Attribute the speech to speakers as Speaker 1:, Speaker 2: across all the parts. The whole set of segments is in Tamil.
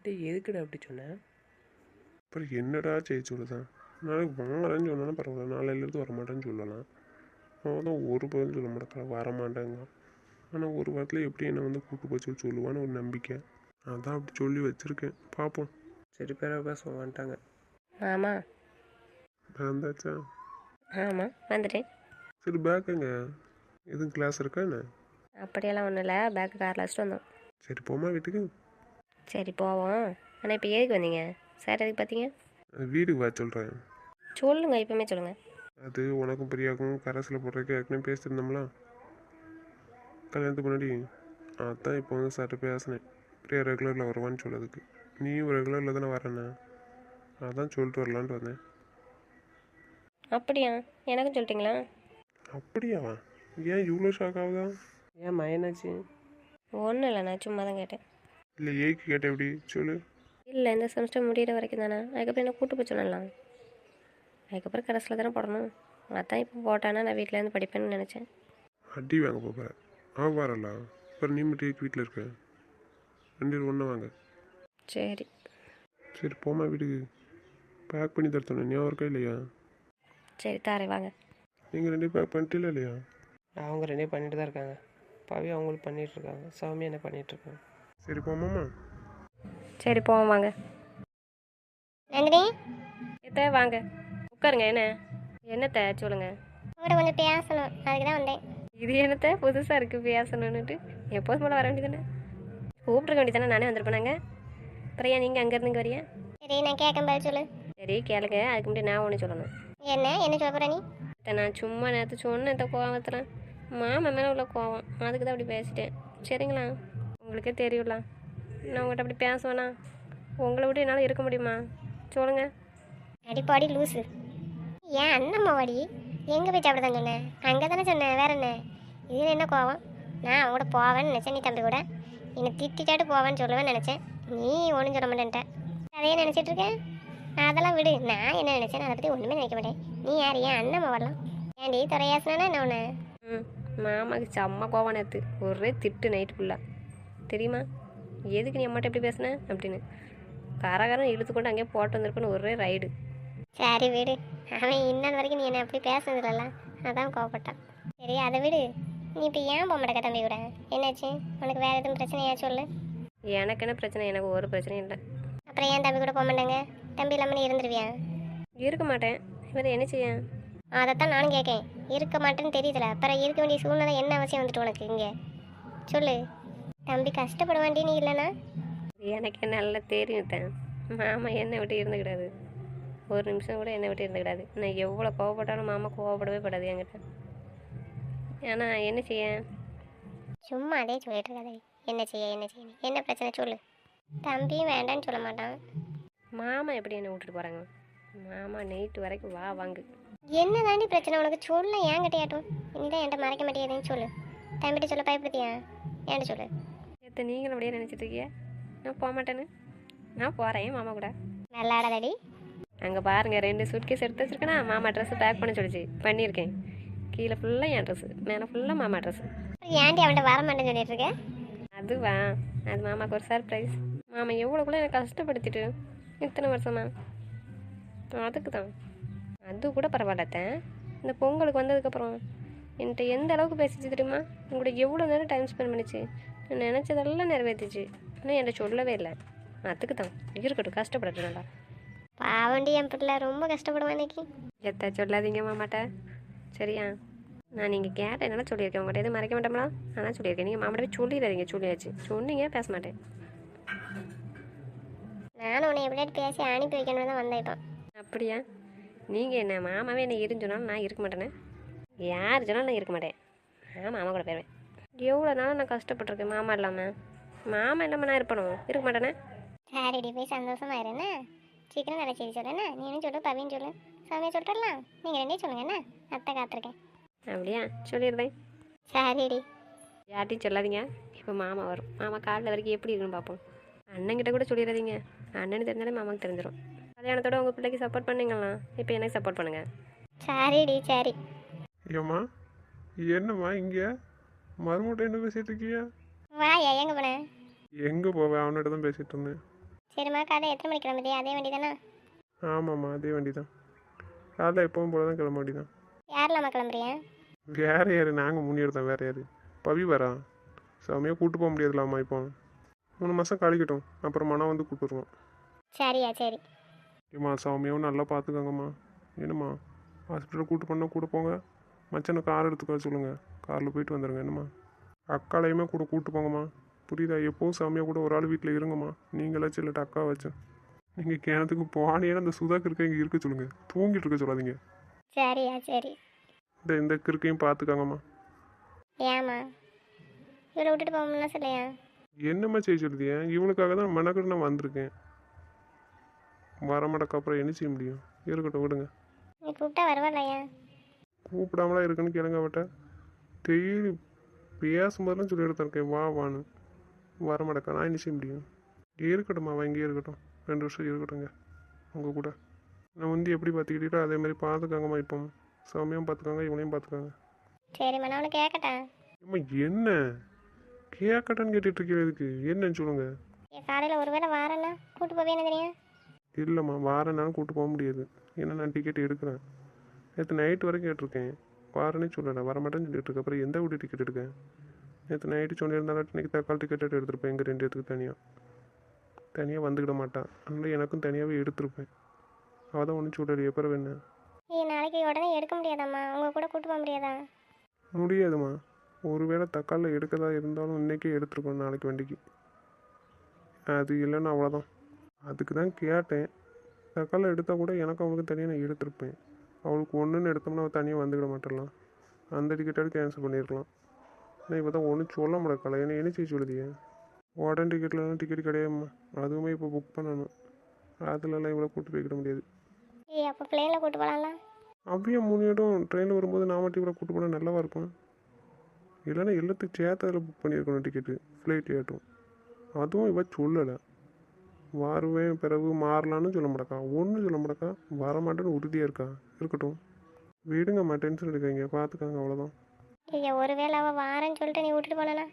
Speaker 1: டேய் எதுக்குடா அப்படி சொன்னேன்
Speaker 2: அப்புறம் என்னடா செய்ய சொல்லுதான் நாளைக்கு வாங்குறேன்னு சொன்னாலும் பரவாயில்ல. நாளையிலேருந்து வரமாட்டேன்னு சொல்லலாம். அவன் தான் ஒரு பதில் சொல்ல மாட்டேன் வரமாட்டேங்க ஆனால் ஒரு வாரத்தில் எப்படி என்னை வந்து கூட்டு போய் சொல்லி சொல்லுவான்னு ஒரு நம்பிக்கை. அதான் அப்படி சொல்லி வச்சுருக்கேன். பார்ப்போம்
Speaker 1: சரி பேர பேச வந்துட்டாங்க.
Speaker 3: மாமா.
Speaker 2: வந்தாச்சா?
Speaker 3: ஆமாம் வந்துட்டேன்.
Speaker 2: சரி பேக்குங்க எதுவும் கிளாஸ் இருக்கா என்ன?
Speaker 3: அப்படியெல்லாம் ஒன்றும் இல்லை. பேக்கு காரில் வச்சுட்டு வந்தோம்.
Speaker 2: சரி போமா வீட்டுக்கு.
Speaker 3: சரி போவோம். ஆனால் இப்போ எதுக்கு வந்தீங்க? சார் எதுக்கு பார்த்தீங்க
Speaker 2: வீட்டுக்கு வர சொல்கிறேன்
Speaker 3: சொல்லுங்க இப்போமே சொல்லுங்கள்
Speaker 2: அது உனக்கும் பிரியாக்கும் கரஸில் போடுறதுக்கு ஏற்கனவே பேசியிருந்தோம்ல? கல்யாணத்துக்கு முன்னாடி? அதான் இப்போ வந்து சார்ட்ட பேசினேன். பிரியா ரெகுலரில் வருவான்னு சொல்லதுக்கு நீயும் ரெகுலரில் தானே வரேண்ணே அதான் சொல்லிட்டு வரலான்ட்டு வந்தேன்.
Speaker 3: அப்படியா? எனக்கும் சொல்லிட்டீங்களா?
Speaker 2: அப்படியா? ஏன் இவ்வளோ ஷாக் ஆகுதா?
Speaker 1: ஏன் மயனாச்சு
Speaker 3: ஒன்றும் இல்லை நான் சும்மா தான் கேட்டேன்.
Speaker 2: இல்லை ஏக்கு கேட்ட எப்படி? சொல்லு.
Speaker 3: இல்லை இந்த செமஸ்டர் முடியிற வரைக்கும் தானே. அதுக்கப்புறம் என்ன கூட்டு போய் சொல்லலாம்? அதுக்கப்புறம் கடைசியில் தானே போடணும். அதான் இப்போ போட்டானா நான் வீட்டிலேருந்து படிப்பேன்னு நினச்சேன்.
Speaker 2: அடி வாங்க போகிறேன் ஆ வரல. அப்புறம் நீ மட்டும் ஏக்கு வீட்டில் இருக்க. ரெண்டு பேரும் ஒன்றா வாங்க.
Speaker 3: சரி.
Speaker 2: சரி போமா வீட்டுக்கு. பேக் பண்ணி தர சொன்னேன். ஞாபகம் இருக்கா இல்லையா?
Speaker 3: சரி தாரேன் வாங்க.
Speaker 2: நீங்கள் ரெண்டு பேக் பண்ணிட்டீங்களா இல்லையா?
Speaker 1: அவங்க ரெண்டே பண்ணிட்டு தான் இருக்காங்க. பவி அவங்களுக்கு பண்ணிட்டு இருக்காங்க. சாமி என்ன பண்ணிட்டு இருக்காங்க?
Speaker 2: சரி போமாம்மா
Speaker 3: சரி போவோம் வாங்க.
Speaker 4: நந்தினி
Speaker 3: எத்த வாங்க. உட்காருங்க என்ன? என்னத்த சொல்லுங்க.
Speaker 4: உங்கள்கிட்ட கொஞ்சம் பேசணும். அதுக்கு தான் வந்தேன்.
Speaker 3: இது என்னத்த? புதுசாக இருக்குது பேசணுன்னுட்டு எப்போதும் போல வர வேண்டியதானே கூப்பிட்ருக்க வேண்டியதானே நானே வந்திருப்பேனாங்க ஏன் நீங்கள் அங்கேருந்து இங்கே வரியா?
Speaker 4: சரி நான் கேட்க பதில் சொல்லு.
Speaker 3: சரி கேளுங்க. அதுக்கு முன்னாடி நான் ஒன்று சொல்லணும்.
Speaker 4: என்ன? என்ன சொல்ல போற நீ?
Speaker 3: நான் சும்மா நேற்று சொன்னேன் இந்த கோவத்தில். மாமா மேலே உள்ள கோவம். அதுக்கு தான் அப்படி பேசிட்டேன். சரிங்களா? உங்களுக்கே தெரியும்ல. நான் உங்கள்கிட்ட அப்படி பேசுவேனா? உங்களை விட்டு என்னால் இருக்க முடியுமா? சொல்லுங்க.
Speaker 4: அடிப்பாடி லூசு. ஏன் அண்ணம்மா வாடி? எங்கே போய் சாப்பிட தான் சொன்னேன் அங்கே தானே சொன்னேன் வேற என்ன? இதில் என்ன கோவம்? நான் அவங்க கூட போவேன்னு நினச்சேன் நீ தம்பி கூட. என்னை திட்டிச்சாட்டு போவேன்னு சொல்லுவேன்னு நினச்சேன். நீ ஒன்றும் சொல்ல மாட்டேன்ட்ட. அதையே நினச்சிட்டு இருக்கேன். அதெல்லாம் விடு. நான் என்ன நினச்சேன் அதை பற்றி ஒன்றுமே நினைக்க மாட்டேன். நீ யார்? ஏன் அண்ணம்மா வரலாம்? ஏன்டி துறையாசினா என்ன ஒன்று
Speaker 3: ம் மாமாக்கு செம்ம கோவம் நேற்று ஒரே திட்டு நைட்டு ஃபுல்லாக தெரியுமா? எதுக்கு நீ அம்மாட்ட எப்படி பேசுன? அப்படின்னு. கரகரம் இழுத்து கொண்டு அங்கேயே போட்டு வந்திருப்பேன்னு ஒரே ரைடு
Speaker 4: சரி விடு. அவன் இன்னது வரைக்கும் நீ என்ன அப்படி பேசுனதில்லல அதான் கோவப்பட்டான். சரி அதை விடு. நீ இப்போ ஏன் போக மாட்டேக்க தம்பி கூட என்னாச்சு? உனக்கு வேறு எதுவும் பிரச்சனையா? சொல்லு.
Speaker 3: எனக்கு என்ன பிரச்சனை? எனக்கு ஒரு பிரச்சனையும் இல்லை.
Speaker 4: அப்புறம் ஏன் தம்பி கூட போக மாட்டாங்க? தம்பி இல்லாமல் நீ இருந்துருவியா?
Speaker 3: இருக்க மாட்டேன். இவர் என்ன செய்ய?
Speaker 4: அதைத்தான் நானும் கேட்கேன் இருக்க மாட்டேன்னு தெரியுதுல. அப்புறம் இருக்க வேண்டிய சூழ்நிலை என்ன அவசியம் வந்துட்டு உனக்கு இங்கே? சொல்லு. தம்பி கஷ்டப்படுவாண்டி நீ இல்லைனா?
Speaker 3: எனக்கு நல்லா தெரியும் தான் மாமா என்னை விட்டு இருந்துக்கிடாது. ஒரு நிமிஷம் கூட என்னை விட்டு இருந்துக்கிடாது. நான் எவ்வளோ கோவப்பட்டாலும் மாமா கோவப்படவே படாது என்கிட்ட. ஏன்னா என்ன செய்ய?
Speaker 4: சும்மா அதே சொல்லிட்டு இருக்காதே. என்ன செய்ய என்ன செய்ய? என்ன பிரச்சனை சொல்லு. தம்பியும் வேண்டான்னு சொல்ல மாட்டான்.
Speaker 3: மாமா எப்படி என்னை விட்டுட்டு போகிறாங்க மாமா நைட்டு வரைக்கும் வா வாங்கு.
Speaker 4: என்ன தாண்டி பிரச்சனை? உனக்கு சொல்ல ஏன் கிட்டையாட்டும் நீ தான் என்கிட்ட மறைக்க மாட்டேங்குதுன்னு சொல்லு. தம்பிட்ட சொல்ல பயப்படுத்தியா? ஏன்ட்டு சொல்லு.
Speaker 3: எத்த நீங்களும் அப்படியே நினச்சிட்டு இருக்கிய நான் போக மாட்டேன்னு. நான் போகிறேன் மாமா கூட.
Speaker 4: விளாடாதடி
Speaker 3: அங்கே பாருங்க ரெண்டு சூட்கேஸ் எடுத்து வச்சிருக்கேனா மாமா ட்ரெஸ்ஸு பேக் பண்ண சொல்லிச்சு. பண்ணியிருக்கேன். கீழே ஃபுல்லாக என் ட்ரெஸ்ஸு மேலே ஃபுல்லாக மாமா ட்ரெஸ்ஸு
Speaker 4: ஏன்டி அவன்கிட்ட வர மாட்டேன்னு சொல்லிட்டு
Speaker 3: அதுவா அது மாமாக்கு ஒரு சர்ப்ரைஸ் மாமா எவ்வளோக்குள்ள எனக்கு கஷ்டப்படுத்திட்டு இத்தனை வருஷமா? அதுக்கு தான் அது கூட பரவாயில்லத்தேன் இந்த பொங்கலுக்கு வந்ததுக்கப்புறம் என்கிட்ட எந்த அளவுக்கு பேசிச்சு தெரியுமா? உங்களோட எவ்வளோ நேரம் டைம் ஸ்பெண்ட் பண்ணிச்சு? நினச்சதெல்லாம் நிறைவேற்றிச்சு ஆனால் என்கிட்ட சொல்லவே இல்லை. அதுக்கு தான். இருக்கட்டும் கஷ்டப்படட்டும் நல்லா.
Speaker 4: பாவண்டி என் பிள்ளை ரொம்ப கஷ்டப்படுவான் இன்னைக்கு.
Speaker 3: எத்த சொல்லாதீங்க மாமாட்ட. சரியா? நான் நீங்கள் கேட்டேனால சொல்லியிருக்கேன்? உங்கள்கிட்ட எதுவும் மறைக்க மாட்டோம்னா ஆனால் சொல்லியிருக்கேன். நீங்கள் மாமாட்ட போய் சொல்லிடாதீங்க சொல்லியாச்சு. சொன்னீங்க பேச மாட்டேன்.
Speaker 4: நானும் உன்னை எப்படியாட்டு பேசி அனுப்பி வைக்கணும்னு தான் வந்தேன் இப்போ.
Speaker 3: அப்படியா? நீங்கள் என்ன மாமாவே என்ன இருன்னு சொன்னாலும் நான் இருக்க மாட்டேனே? யார் சொன்னாலும் நான் இருக்க மாட்டேன். நான் மாமா கூட போயிடுவேன் எவ்வளோ நாளும் நான் கஷ்டப்பட்டிருக்கேன். மாமா இல்லாமல் மாமா இல்லாமல் நான் இருப்பணும் இருக்க மாட்டேனே?
Speaker 4: சரிடி போய் சந்தோஷமா இருண்ணே சீக்கிரம் நல்ல செய்தி சொல்லுண்ணே நீனும் சொல்லு பவின்னு சொல்லு. சாமியை சொல்லிட்டுலாம் நீங்கள் ரெண்டே சொல்லுங்க என்ன? அத்தை காத்திருக்கேன்.
Speaker 3: அப்படியா? சொல்லிடுறேன்.
Speaker 4: சரிடி.
Speaker 3: யார்ட்டையும் சொல்லாதீங்க. இப்போ மாமா வரும். மாமா காலைல வரைக்கும் எப்படி இருக்குன்னு பார்ப்போம். அண்ணன்கிட்ட கூட சொல்லிடாதீங்க. அண்ணனுக்கு தெரிஞ்சாலே மாமாவுக்கு தெரிஞ்சிடும் கல்யாணத்தோட உங்கள் பிள்ளைக்கு சப்போர்ட் பண்ணீங்களா இப்போ எனக்கு சப்போர்ட் பண்ணுங்கள்
Speaker 4: சரிடி சரி.
Speaker 2: ஏம்மா என்னம்மா இங்கே? மறுமூட்டை என்ன பேசிகிட்டு இருக்கியா?
Speaker 4: வாயா எங்கே போனேன்
Speaker 2: எங்கே போவேன் அவன்கிட்ட தான் பேசிகிட்டு இருந்தேன்.
Speaker 4: சரிம்மா காலை எத்தனை மணிக்கு கிளம்புதே அதே வண்டி தானே
Speaker 2: ஆமாம்மா அதே வண்டி தான் காலைல எப்பவும் போல தான் கிளம்ப வண்டி தான்
Speaker 4: யாரெல்லாம்மா கிளம்புறியா?
Speaker 2: வேற யார்? நாங்கள் முன்னேறி தான் வேற யார்? பவி வரா? சாமியாக கூட்டு போக முடியாதுலாமா இப்போ. மூணு மாதம் கழிக்கட்டும். அப்புறம் மனம் வந்து கூட்டு வருவோம்
Speaker 4: சரியா சரி.
Speaker 2: ஏம்மா சாமியாவும் நல்லா பார்த்துக்கோங்கம்மா என்னம்மா? ஹாஸ்பிட்டல் கூட்டு போனால் கூட போங்க. மச்சானை கார் எடுத்துக்க சொல்லுங்கள் காரில் போயிட்டு வந்துடுங்க என்னம்மா? அக்காளையுமே கூட கூட்டு போங்கம்மா. புரியுதா? எப்போவும் சாமியாக கூட ஒரு ஆள் வீட்டில் இருங்கம்மா. நீங்களாச்சும் இல்லாட்ட அக்கா வச்சேன் நீங்கள் கிணத்துக்கு போனீங்கன்னா அந்த சுதாக்கு இருக்க இங்கே இருக்க சொல்லுங்கள் தூங்கிட்டு இருக்க சொல்லாதீங்க.
Speaker 4: சரியா சரி.
Speaker 2: இந்த இந்த கிறுக்கையும் பார்த்துக்கோங்கம்மா
Speaker 4: ஏம்மா? இவளை விட்டுட்டு போகணும்னா சொல்லையா?
Speaker 2: என்னம்மா செய்ய சொல்லுதியா இவனுக்காக தான் மனக்கடு நான் வந்திருக்கேன். வரமாட்டக்கு அப்புறம் என்ன செய்ய முடியும்? இருக்கட்டும் விடுங்க.
Speaker 4: நீ கூப்பிட்டா வருவாள்லையா
Speaker 2: கூப்பிடாமலாம் இருக்குன்னு கேளுங்க அவட்ட. டெய்லி பேசும்போதெல்லாம் சொல்லி எடுத்திருக்கேன் வா வான்னு. வரமாட்டக்கா. நான் என்ன செய்ய முடியும்? இருக்கட்டும்மா அவன் இங்கேயே இருக்கட்டும். ரெண்டு வருஷம் இருக்கட்டுங்க உங்கள் கூட. நான் வந்து எப்படி பார்த்துக்கிட்டோ அதே மாதிரி பார்த்துக்காங்கம்மா இப்போ சௌமியம் பார்த்துக்காங்க இவனையும் பார்த்துக்காங்க.
Speaker 4: சரிம்மா நான் உனக்கு கேட்கட்டா
Speaker 2: அம்மா என்ன? கேட்கட்டான்னு கேட்டுட்டு இருக்கேன் இதுக்கு? என்னன்னு சொல்லுங்க.
Speaker 4: என் காலையில் ஒரு வேளை வாரேன்னா கூட்டு போவேன்னு தெரியும்?
Speaker 2: இல்லைம்மா வாரனாலும் கூட்டு போக முடியாது. ஏன்னா நான் டிக்கெட் எடுக்கிறேன். நேற்று நைட்டு வரைக்கும் கேட்டிருக்கேன். வாரனே சொல்லலை வரமாட்டேன்னு சொல்லிட்டு இருக்கேன் அப்புறம் எந்த வீட்டு டிக்கெட் எடுக்கேன் நேற்று நைட்டு சொல்லியிருந்தாலும் இன்னைக்கு தக்காளி டிக்கெட் எடுத்திருப்பேன். எங்கள் ரெண்டு இடத்துக்கு தனியாக தனியாக வந்துக்கிட மாட்டான். அதனால எனக்கும் தனியாகவே எடுத்திருப்பேன். அவள் தான் ஒன்றும் சொல்லலை எப்பறம் என்ன?
Speaker 4: நீ நாளைக்கு உடனே எடுக்க முடியாதாம்மா. உங்கள் கூட கூட்டு போக முடியாதா?
Speaker 2: முடியாதும்மா. ஒருவேளை தக்காளில் எடுக்கதா இருந்தாலும் இன்றைக்கே எடுத்துருக்கணும் நாளைக்கு வண்டிக்கு. அது இல்லைன்னா அவ்வளோதான் அதுக்கு தான் கேட்டேன். தக்காளில் எடுத்தால் கூட எனக்கு அவளுக்கு தனியாக நான் எடுத்திருப்பேன். அவளுக்கு ஒன்றுன்னு எடுத்தோம்னா அவள் தனியாக வந்துக்கிட மாட்டலாம் அந்த டிக்கெட்டாவது கேன்சல் பண்ணியிருக்கலாம். ஆனால் இப்போ தான் ஒன்றும் சொல்ல முடியல என்ன என்ன செய்ய சொல்லுதியே? உடனே டிக்கெட்லலாம் டிக்கெட் கிடையாதும்மா. அதுவுமே இப்போ புக் பண்ணணும். அதுலலாம் இவ்வளோ கூட்டு போய்க்கிட முடியாது.
Speaker 4: ஏய் அப்போ பிள்ளைங்கள கூட்டு போகலாம்ல
Speaker 2: அப்படியே மூணு இடம் ட்ரெயினில் வரும்போது நான் மட்டும் இவ்வளோ கூட்டு போனால் நல்லாவா இருக்கும்? இல்லைன்னா எல்லாத்துக்கும் சேர்த்து அதில் புக் பண்ணியிருக்கணும் டிக்கெட்டு ஃப்ளைட் ஏட்டும் அதுவும் இவ சொல்லலை. வருவேன் பிறகு மாறலான்னு சொல்ல மாட்டக்கா. ஒன்றும் சொல்ல மாட்டக்கா. வரமாட்டேன்னு உறுதியாக இருக்கா? இருக்கட்டும். விடுங்கம்மா டென்ஷன் எடுக்காங்க பார்த்துக்காங்க அவ்வளோதான்
Speaker 4: ஐயா ஒரு வேளை அவள் வாரேன்னு சொல்லிட்டு நீ விட்டுட்டு போனா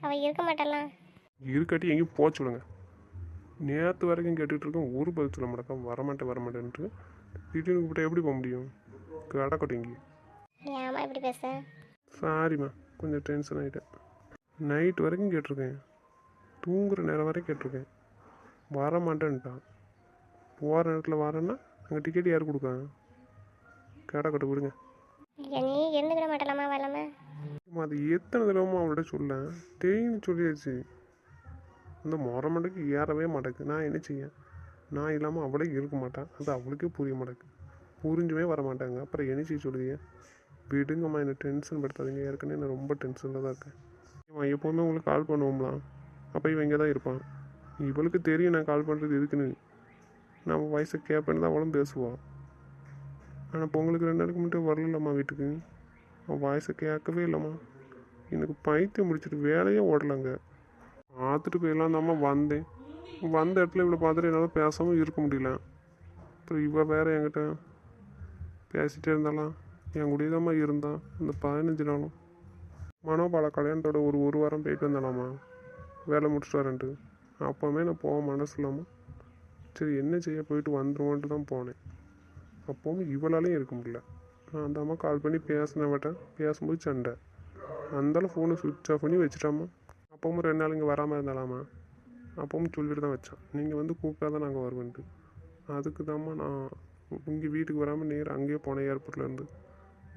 Speaker 4: அவள் இருக்க மாட்டாளாம்
Speaker 2: இருக்காட்டி எங்கேயும் போக சொல்லுங்க. நேற்று வரைக்கும் கேட்டுட்டு இருக்கேன் ஒரு பதில் சொல்ல மாட்டேக்கா. வரமாட்டேன் வரமாட்டேன்ட்டு. திடீர்னு கூப்பிட்டா எப்படி போக முடியும்? கடக்கட்டும் இங்கே.
Speaker 4: ஏம்மா இப்படி பேச?
Speaker 2: சாரிம்மா கொஞ்சம் டென்ஷன் ஆகிட்டேன் நைட் வரைக்கும் கேட்டிருக்கேன். தூங்குற நேரம் வரைக்கும் கேட்டிருக்கேன். வர மாட்டேன்ட்டான் போகிற நேரத்தில் வரேன்னா அங்கே டிக்கெட் யார் கொடுக்காங்க? கேடக்கட்ட விடுங்க
Speaker 4: ஐயா நீ இருந்துக்கிட மாட்டலாமா வரலாமா
Speaker 2: அம்மா, அது எத்தனை தடவைமா அவள்கிட்ட சொல்ல தேய்னு சொல்லியாச்சு. அந்த முறை மண்டைக்கு ஏறவே மாட்டேங்குது. நான் என்ன செய்ய? நான் இல்லாமல் அவளே இருக்க மாட்டான் அது அவளுக்கே புரிய மாட்டேங்குது. புரிஞ்சுமே வர மாட்டாங்க அப்புறம் என்ன செய்ய சொல்லுதீங்க விடுங்கம்மா என்னை டென்ஷன் படுத்தாதீங்க. ஏற்கனவே நான் ரொம்ப டென்ஷனில் தான் இருக்கேன். எப்போவுமே உங்களுக்கு கால் பண்ணுவோம்லாம். அப்போ இவன் இங்கே தான் இருப்பான். இவளுக்கு தெரியும் நான் கால் பண்ணுறது எதுக்குன்னு. நம்ம வயசை கேட்பேன்னு தான் அவளும் பேசுவாள் ஆனால் பொங்கலுக்கு ரெண்டு நாளைக்கு மட்டும் வரலம்மா வீட்டுக்கு. அவன் வாய்ஸை கேட்கவே இல்லைம்மா. எனக்கு பைத்தியம் முடிச்சிட்டு வேலையே ஓடலைங்க. பார்த்துட்டு போயெல்லாம் தாம்மா வந்தேன். வந்த இடத்துல இவ்வளோ பார்த்துட்டு என்னால் பேசாமல் இருக்க முடியல. அப்புறம் இவள் வேற என்கிட்ட பேசிகிட்டே இருந்தாலாம் என் கூடயே தாம்மா இருந்தான் அந்த பதினஞ்சு நாளும். மனோபால கல்யாணத்தோட ஒரு ஒரு வாரம் போயிட்டு வந்தாலாம்மா வேலை முடிச்சுட்டு வரேன்ட்டு. அப்போவுமே நான் போக மனசு இல்லாமல் சரி என்ன செய்ய போயிட்டு வந்துருவோன்ட்டு தான் போனேன். அப்போவும் இவளாலையும் இருக்க முடியல. நான் அந்த அம்மா கால் பண்ணி பேசினவட்ட பேசும்போது சண்டை. அந்தாலும் ஃபோனை சுவிட்ச் ஆஃப் பண்ணி வச்சுட்டாமா? அப்பவும் ரெண்டு நாள் இங்கே வராமல் இருந்தாலாமா? அப்பவும் சொல்லிட்டு தான் வச்சான். நீங்கள் வந்து கூப்பிட்டா தான் நாங்கள் வருவேன்ட்டு. அதுக்கு தாம்மா நான் இங்கே வீட்டுக்கு வராமல் நேராக அங்கேயே போனேன் ஏர்போர்ட்லேருந்து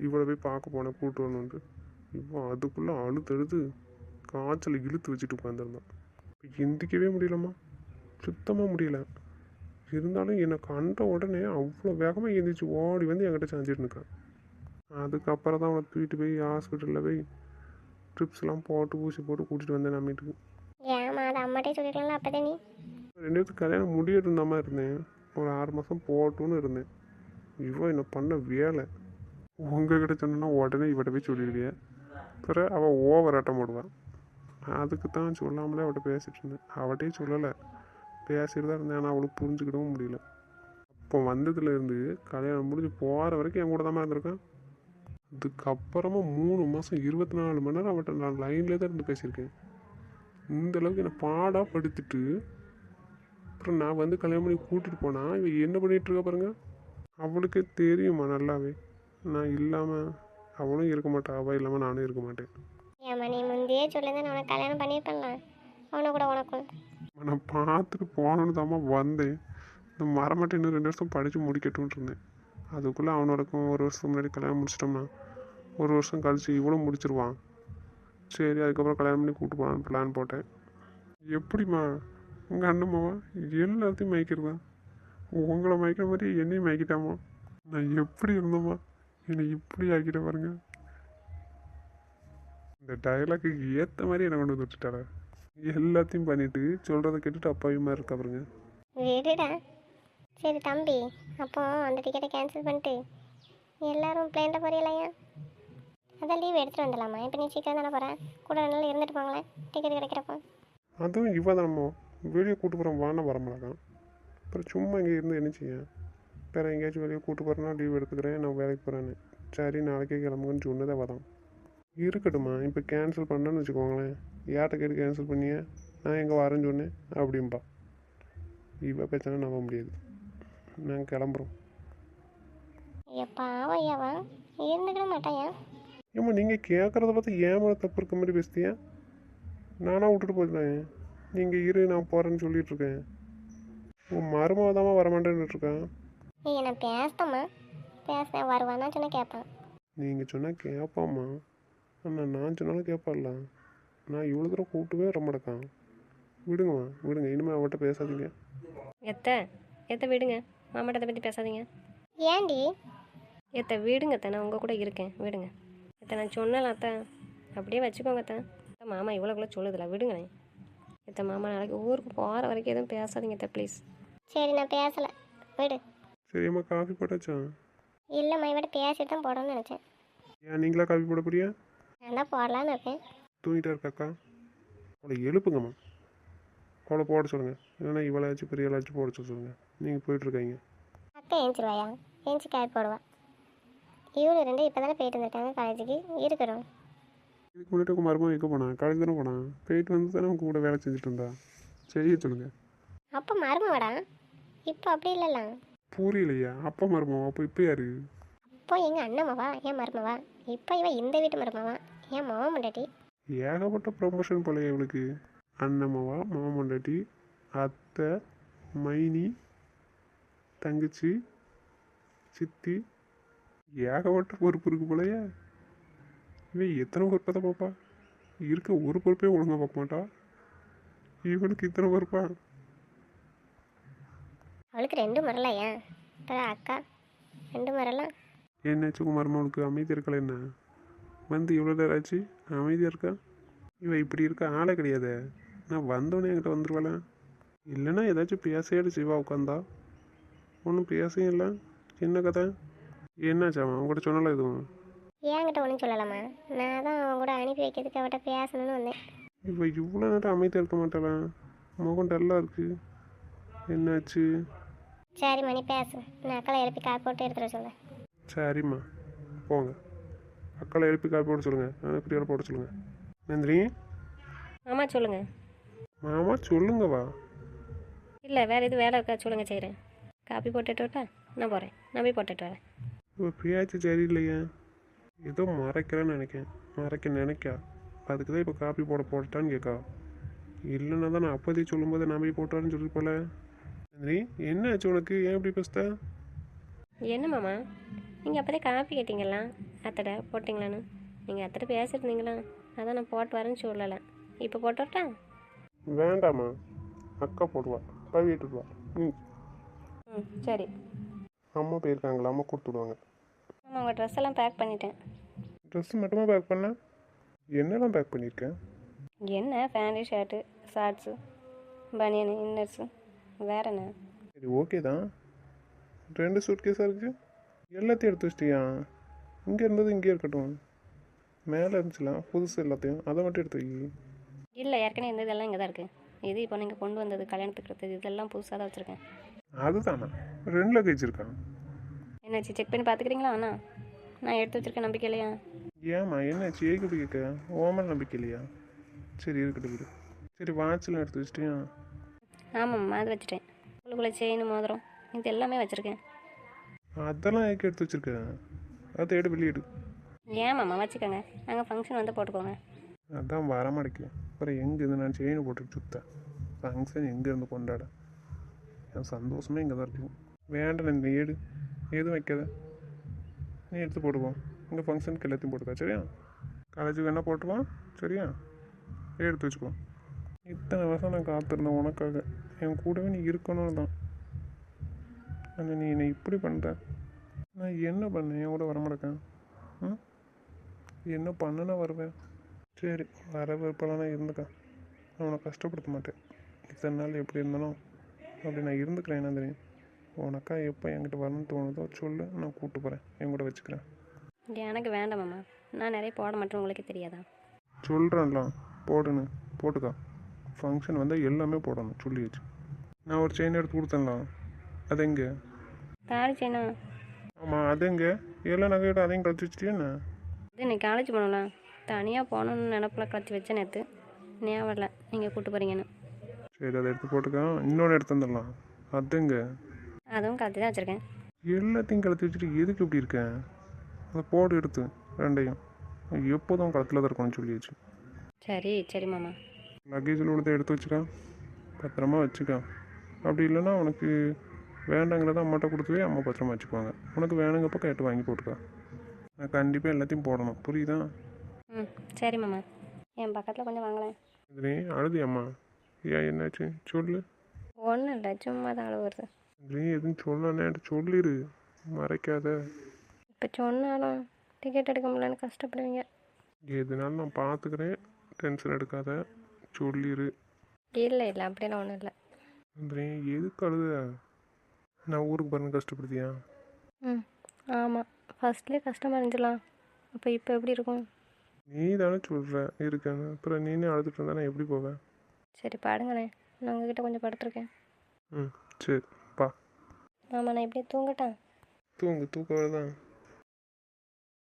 Speaker 2: இவ்வளோ போய் பார்க்க போனேன் கூப்பிட்டு வரணுன்ட்டு இப்போ அதுக்குள்ளே அழுத்தழுது காய்ச்சல் இழுத்து வச்சுட்டு உட்காந்துருந்தான் எந்திக்கவே முடியலம்மா. சுத்தமாக முடியல. இருந்தாலும் என்னை கண்ட உடனே அவ்வளோ வேகமாக எந்திரிச்சு ஓடி வந்து என்கிட்ட சாஞ்சிட்டு நிற்கான் அதுக்கப்புறம் தான் அவனை தூக்கிட்டு போய் ஹாஸ்பிட்டலில் போய் ட்ரிப்ஸ்லாம் போட்டு ஊசி போட்டு கூட்டிகிட்டு வந்தேன் நான் வீட்டுக்கு.
Speaker 4: ஏம்மா அது அம்மாட்டே சொல்லிருக்கலாம்ல அப்போதே நீ
Speaker 2: ரெண்டு பேருக்கு கல்யாணம் முடியட்டு இருந்த மாதிரி இருந்தேன். ஒரு ஆறு மாதம் போட்டுன்னு இருந்தேன். இவன் என்ன பண்ண வேலை? உங்ககிட்ட சொன்னா உடனே இவட்ட போய் சொல்லிடுவிய. பிறகு அவள் ஓவர் ஆட்டம் நான் அதுக்கு தான் சொல்லாமலே அவட்ட பேசிகிட்டு இருந்தேன் அவட்டே சொல்லலை. பேசிட்டு தான் இருந்தேன். ஆனால் அவளுக்கு புரிஞ்சுக்கிடவும் முடியல. அப்போ வந்ததுலேருந்து கல்யாணம் முடிஞ்சு போகிற வரைக்கும் என் கூட தான் இருந்திருக்கேன். அதுக்கப்புறமா மூணு மாதம் இருபத்தி நாலு மணி நேரம் அவட்ட நான் லைன்லேயே தான் இருந்து பேசியிருக்கேன். இந்த அளவுக்கு என்னை பாடாக படுத்துட்டு அப்புறம் நான் வந்து கல்யாணம் பண்ணி கூட்டிகிட்டு போனால் இவன் என்ன பண்ணிட்டு இருக்கா பாருங்க? அவளுக்கே தெரியுமா நல்லாவே. நான் இல்லாமல் அவளும் இருக்க மாட்டேன் அவள் இல்லாமல் நானும் இருக்க மாட்டேன்.
Speaker 4: ஏம்மா நீ முந்தையே சொல்லியிருந்தா நான் உனக்கு கல்யாணம் பண்ணியிருப்பேன்ல. அவனை கூட உனக்கும்.
Speaker 2: நான் பார்த்துட்டு போகணுன்னு தாம்மா வந்தேன். இந்த மரமட்டை இன்னும் ரெண்டு வருஷம் படித்து முடிக்கட்டும்னு இருந்தேன். அதுக்குள்ளே அவனோடக்கும் ஒரு வருஷம் முன்னாடி கல்யாணம் முடிச்சிட்டோம்னா ஒரு வருஷம் கழித்து இவ்வளோ முடிச்சிருவான். சரி அதுக்கப்புறம் கல்யாணம் பண்ணி கூப்பிட்டு போகலான்னு பிளான் போட்டேன். எப்படிம்மா? உங்கள் அண்ணம்மாவா? எல்லாத்தையும் மயக்கிறதா உங்களை மயக்கிற மாதிரி என்னையும் மயக்கிட்டாமா? நான் எப்படி இருந்தோம்மா? என்னை இப்படி ஆக்கிட்ட பாருங்கள் இந்த டயலாக்கு ஏற்ற மாதிரி என்னை கொண்டு வந்து எல்லாத்தையும் பண்ணிட்டு சொல்கிறத கேட்டுட்டு அப்பாவியமா இருக்கா பாருங்க.
Speaker 4: விடுடா. சரி தம்பி அப்போ அந்த டிக்கெட்டை கேன்சல் பண்ணிட்டு எல்லாரும் பிளேனில் போறீங்களா அதான் லீவ் எடுத்துகிட்டு வந்துடலாமா? இப்போ நீ சீக்கிரம் தானே போகிறேன் கூட ரெண்டு நாள் இருந்துட்டு போங்களேன். டிக்கெட் கிடைக்கிறப்போ.
Speaker 2: அதுவும் இவ தான் நம்ம வெளியே கூட்டு போகிறோம் வான வரமாட்டான் அப்புறம் சும்மா இங்கே இருந்து என்ன செய்ய? வேறு எங்கேயாச்சும் வெளியே கூட்டு போகிறேன்னா லீவ் எடுத்துக்கிறேன் நான் வேலைக்கு போகிறேன்னு சரி நாளைக்கே கிளம்புங்கன்னு சொன்னதே வதான் இருக்கட்டும்மா. இப்போ கேன்சல் பண்ணேன்னு வச்சுக்கோங்களேன். யார்கிட்ட கேட்டு கேன்சல் பண்ணிய? நான் எங்கே வரேன்னு சொன்னேன். அப்படிம்பா. இவ பேச்சாலும் நம்ப முடியாது. நாங்கள் கிளம்புறோம்.
Speaker 4: ஐயா பாவம் ஐயாவா இருந்துக்கிட மாட்டாயா
Speaker 2: ஏம்மா நீங்கள் கேட்குறத பார்த்து ஏன் மேலே தப்பு இருக்க மாதிரி பேசுதியா? நானாக விட்டுட்டு போயிட்டேன். நீங்கள் இரு நான் போகிறேன்னு சொல்லிட்டு இருக்கேன். உன் மருமக தாம்மா வரமாட்டேன்னு இருக்கேன்
Speaker 4: ஐயா நான் பேசத்தம்மா பேசுகிறேன் வருவானா சொன்னால் கேட்பேன்
Speaker 2: நீங்கள் சொன்னால் கேட்பாம்மா ஆனால் நான் சொன்னாலும் கேட்பான்ல நான் இவ்வளோ தூரம் கூப்பிட்டுவே வர மாட்டேக்கான். விடுங்கம்மா விடுங்க. இனிமேல் அவட்ட பேசாதீங்க.
Speaker 3: எத்த எத்த விடுங்க. மாமாட்டத்தை பற்றி பேசாதீங்க.
Speaker 4: ஏண்டி
Speaker 3: எத்த விடுங்க அத்தை. நான் உங்கள் கூட இருக்கேன். விடுங்க. எத்த நான் சொன்னல அத்தை. அப்படியே வச்சுக்கோங்க அத்தை. மாமா இவ்வளோக்குள்ள சொல்லுதில்ல விடுங்கண்ணே எத்த மாமா நாளைக்கு ஊருக்கு போகிற வரைக்கும் எதுவும் பேசாதீங்க அத்தை ப்ளீஸ்
Speaker 4: சரி நான் பேசலை. விடு.
Speaker 2: சரிம்மா காஃபி போட்டாச்சா?
Speaker 4: இல்லைம்மா இவட்ட பேசிட்டு தான் போடணும்னு நினச்சேன்.
Speaker 2: ஏன் நீங்களா காஃபி போட போறியா?
Speaker 4: நான் தான் போடலான்னு இருக்கேன்.
Speaker 2: தூங்கிட்டா இருக்காக்கா அவளை எழுப்புங்கம்மா அவளை போட சொல்லுங்கள் இல்லைன்னா இவளாச்சும் பெரிய ஆளாச்சும் போட சொல்ல சொல்லுங்கள் நீங்கள் போயிட்டுருக்கீங்க
Speaker 4: அக்கா ஏஞ்சிருவாயா? ஏஞ்சி காய் போடுவா. இவனு ரெண்டு இப்போ தானே போயிட்டு இருந்திருக்காங்க காலேஜுக்கு. இருக்கட்டும்.
Speaker 2: இதுக்கு முன்னாடி உங்கள் மருமகன் எங்கே போனான் காலேஜ் தானே போனான் போயிட்டு வந்து தானே உங்க கூட வேலை செஞ்சுட்டு இருந்தா? செய்ய சொல்லுங்கள்
Speaker 4: அப்போ மருமவடா இப்போ அப்படி இல்லைல்ல.
Speaker 2: புரியலையா. அப்பா மருமகன் அப்போ இப்போ யாரு?
Speaker 4: அப்போ எங்கள் அண்ணம்மாவா என் மருமவா இப்போ இவ இந்த வீட்டு மருமவா என் மாமா முண்டாட்டி?
Speaker 2: ஏகப்பட்ட ப்ரொமோஷன் போலையா இவளுக்கு. அண்ணம்மாவா மாமண்டாட்டி அத்தை மைனி தங்கச்சி சித்தி. ஏகப்பட்ட பொறுப்பு இருக்கு போலையா. இவன் எத்தனை பொறுப்பை தான் பார்ப்பா? இருக்க ஒரு பொறுப்பே ஒழுங்கா பார்க்க மாட்டா. இவனுக்கு இத்தனை பொறுப்பா?
Speaker 4: அவளுக்கு ரெண்டு மரலையா அப்புறம் அக்கா ரெண்டு மரலாம்
Speaker 2: என்னாச்சு உங்கள் மருமகளுக்கு அமைதி இருக்கல என்ன? வந்து இவ்வளோ நேரம் ஆச்சு? அமைதியாக இருக்கா? இவன் இப்படி இருக்க ஆளே கிடையாதே. நான் வந்தோடனே என்கிட்ட வந்துருவாள? இல்லைன்னா ஏதாச்சும் பேசையாடு செய்வா உட்காந்தா ஒன்றும் பேசையும் இல்லை. என்ன கதை? என்னாச்சாமா உங்கள்கிட்ட சொன்னால எதுவும்?
Speaker 4: ஏன்கிட்ட ஒன்றும் சொல்லலாமா நான் தான் அவன் கூட அனுப்பி வைக்கிறதுக்கு அவட்ட பேசணும்னு வந்தேன்.
Speaker 2: இவ இவ்வளோ நேரம் அமைதியாக இருக்க மாட்டாளா? முகம் டல்லாக இருக்கு. என்னாச்சு?
Speaker 4: சரி மணி பேசு. நான் அக்காவை எழுப்பி காய் போட்டு எடுத்துட சொல்கிறேன்
Speaker 2: சரிம்மா. போங்க. அக்களை எழுப்பி காப்பி போட சொல்லுங்கள் பிரியோட போட சொல்லுங்கள் நந்தினி?
Speaker 3: மாமா சொல்லுங்கள்
Speaker 2: மாமா சொல்லுங்க வா
Speaker 3: இல்லை வேறு எதுவும் வேலை இருக்கா? சொல்லுங்கள் செய்கிறேன் காப்பி போட்டுட்டு வரட்டா நான் போகிறேன் நான் போய் போட்டுட்டு வரேன்.
Speaker 2: இப்போ பேச்சு சரியில்லையே. ஏதோ மறைக்கிறேன்னு நினைக்கேன் மறைக்க நினைக்கா. அதுக்கு தான் இப்போ காப்பி போட போட்டான்னு கேட்கா இல்லைன்னா தான் நான் அப்போதைக்கு சொல்லும்போது நான் போய் போட்டான்னு சொல்லி போல. நந்தினி என்ன ஆச்சு உனக்கு? ஏன் இப்படி பேசுத
Speaker 3: என்ன மாமா? நீங்கள் அப்போதே காப்பி கேட்டீங்களா அத்தடை போட்டிங்களான்னு நீங்கள் அத்தடை பேசியிருந்தீங்களா அதான் நான் போட்டு வரேன்னு சொல்லலை. இப்போ போட்டு வரட்டா?
Speaker 2: வேண்டாம்மா. அக்கா போடுவா. போய் வீட்டுக்கு வா. ம்.
Speaker 3: ம் சரி.
Speaker 2: அம்மா போயிருக்காங்களா? அம்மா கொடுத்துடுவாங்க
Speaker 3: ஆமாம் உங்கள் ட்ரெஸ் எல்லாம் பேக் பண்ணிட்டேன்.
Speaker 2: ட்ரெஸ் மட்டுமா பேக் பண்ண? என்னெல்லாம் பேக் பண்ணியிருக்கேன்
Speaker 3: என்ன? ஃபேண்ட்டு ஷர்ட்டு ஷார்ட்ஸு பனியனு இன்னர்ஸு வேற என்ன?
Speaker 2: சரி ஓகே தான். ரெண்டு சூட் கேஸாக இருக்கு. எல்லாத்தையும் எடுத்து வச்சிட்டியா? இங்கே இருந்தது இங்கே இருக்கட்டும். மேலே இருந்துச்சுலாம் புதுசு எல்லாத்தையும். அதை மட்டும் எடுத்து வை.
Speaker 3: இல்லை ஏற்கனவே இந்த இதெல்லாம் இங்கே தான் இருக்குது இது இப்போ நீங்கள் கொண்டு வந்தது கல்யாணத்துக்கு எடுத்தது இதெல்லாம் புதுசாக தான் வச்சுருக்கேன்.
Speaker 2: அதுதானா? ரெண்டு லக்கேஜ் இருக்கான்
Speaker 3: என்னாச்சு செக் பண்ணி பார்த்துக்கிறீங்களா அண்ணா? நான் எடுத்து வச்சிருக்கேன் நம்பிக்கை இல்லையா?
Speaker 2: ஏம்மா என்னாச்சு? ஏக்கு இப்படி கேட்க. ஓமல் நம்பிக்கை இல்லையா? சரி இருக்கட்டும் விடு சரி வாட்ச்லாம் எடுத்து வச்சிட்டியா?
Speaker 3: ஆமாம்மா அது வச்சுட்டேன். உள்ளுக்குள்ளே செயின் மோதிரம் இது எல்லாமே வச்சுருக்கேன்.
Speaker 2: அதெல்லாம் ஏக்க எடுத்து வச்சிருக்கேன் அதை எடு. வெளியிடு
Speaker 3: ஏன் மாமா வச்சுக்கோங்க. நாங்கள் ஃபங்க்ஷன் வந்து போட்டுக்கோங்க.
Speaker 2: அதான் வர மாட்டேங்க அப்புறம் எங்கேருந்து நான் செயின் போட்டு சுத்தேன். ஃபங்க்ஷன் எங்கேருந்து கொண்டாட? என் சந்தோஷமே இங்கே தான் இருக்கும் வேண்டாம் நீ எடு. எதுவும் வைக்காத. நீ எடுத்து போட்டுக்குவோம் இங்கே ஃபங்க்ஷனுக்கு எல்லாத்தையும் போட்டுக்கா சரியா? காலேஜுக்கு என்ன போட்டுக்குவோம் சரியா? எடுத்து வச்சுக்கோ. இத்தனை வருஷம் நான் காத்திருந்தேன் உனக்காக. என் கூடவே நீ இருக்கணும் தான். ஆனால் நீ என்னை இப்படி பண்ணுற நான் என்ன பண்ணேன்? என் கூட வரமாட்டேன் ம் என்ன பண்ணுனா வருவேன். சரி வர விருப்பம்லாம் நான் இருந்துக்கேன் நான் உன்னை கஷ்டப்படுத்த மாட்டேன். இத்தனை நாள் எப்படி இருந்தானோ அப்படி நான் இருந்துக்கிறேன் என்ன தெரியும்? உனக்கா எப்போ என்கிட்ட வரணும்னு தோணுதோ சொல்லு நான் கூப்பிட்டு போகிறேன் என் கூட வச்சுக்கிறேன்.
Speaker 3: எனக்கு வேண்டாம் மாமா. நான் நிறைய போட மாட்டேன் உங்களுக்கு தெரியாதா?
Speaker 2: சொல்கிறேன்ல போடுன்னு. போட்டுக்கா. ஃபங்க்ஷன் வந்தால் எல்லாமே போடணும். சொல்லி வச்சு நான் ஒரு செயின் எடுத்து கொடுத்தேன்லாம் அது எங்கே?
Speaker 3: செயினா
Speaker 2: ஆமாம் அது எங்கே? எல்லா நகையோட அதையும் கழிச்சு வச்சுட்டியா
Speaker 3: இது இன்னைக்கு காலேஜ் போகணும்ல தனியாக போகணுன்னு நினப்பில் கழிச்சு வச்சேன் நேற்று ஞாபகம் இல்லை நீங்கள் கூப்பிட்டு போகிறீங்கன்னு
Speaker 2: சரி அதை எடுத்து போட்டுக்கா. இன்னொன்று எடுத்து வந்துடலாம். அது எங்கே?
Speaker 3: அதுவும் கழிச்சு தான் வச்சுருக்கேன்.
Speaker 2: எல்லாத்தையும் கழுத்து வச்சுட்டு எதுக்கு இப்படி இருக்கேன்? அதை போடு எடுத்து. ரெண்டையும். எப்போதும் கழுத்தில் தான் இருக்கணும்னு சொல்லியாச்சு.
Speaker 3: சரி சரி மாமா.
Speaker 2: லக்கேஜில் உள்ளதை எடுத்து வச்சுக்கா. பத்திரமா வச்சுக்கா. அப்படி இல்லைன்னா உனக்கு வேண்டாங்கிறத அம்மாட்ட கொடுத்துவே அம்மா பத்திரமா வச்சுக்குவாங்க. உனக்கு வேணுங்கப்போ கேட்டு வாங்கி போட்டுக்கா. நான் கண்டிப்பாக எல்லாத்தையும் போடணும். புரியுதா?
Speaker 3: ம் சரி மாமா. என் பக்கத்தில் கொஞ்சம் வாங்களேன்.
Speaker 2: இதுலே அழுதி அம்மா. ஏன் என்னாச்சு? சொல்லு.
Speaker 3: ஒன்றும் இல்லை சும்மா தான் அளவு வருது
Speaker 2: இதுலேயே எதுவும் சொல்லணே சொல்லிடு மறைக்காத.
Speaker 3: இப்போ சொன்னாலும் டிக்கெட் எடுக்க முடியலன்னு கஷ்டப்படுவீங்க.
Speaker 2: எதுனாலும் நான் பார்த்துக்கிறேன் டென்ஷன் எடுக்காத. சொல்லிடு
Speaker 3: இல்லை இல்லை அப்படியெல்லாம் ஒன்றும் இல்லை.
Speaker 2: அதுலே எதுக்கு அழுத? நான் ஊருக்கு பாருங்க கஷ்டப்படுத்தியா?
Speaker 3: ம் ஆமாம் ஃபஸ்ட்லேயே கஷ்டமாக இருந்துக்கலாம் அப்போ இப்போ எப்படி இருக்கும்?
Speaker 2: நீ தானே சொல்கிற இருக்கேன்னு. அப்புறம் நீனே அழுதுட்டு இருந்தா நான் எப்படி போவேன்?
Speaker 3: சரி பாடுங்களேன் நான் உங்ககிட்ட கொஞ்சம் படுத்துருக்கேன்.
Speaker 2: ம் சரி பா.
Speaker 3: ஆமாம் நான் இப்படியே தூங்கட்டேன்.
Speaker 2: தூங்கு தூக்கம் தான்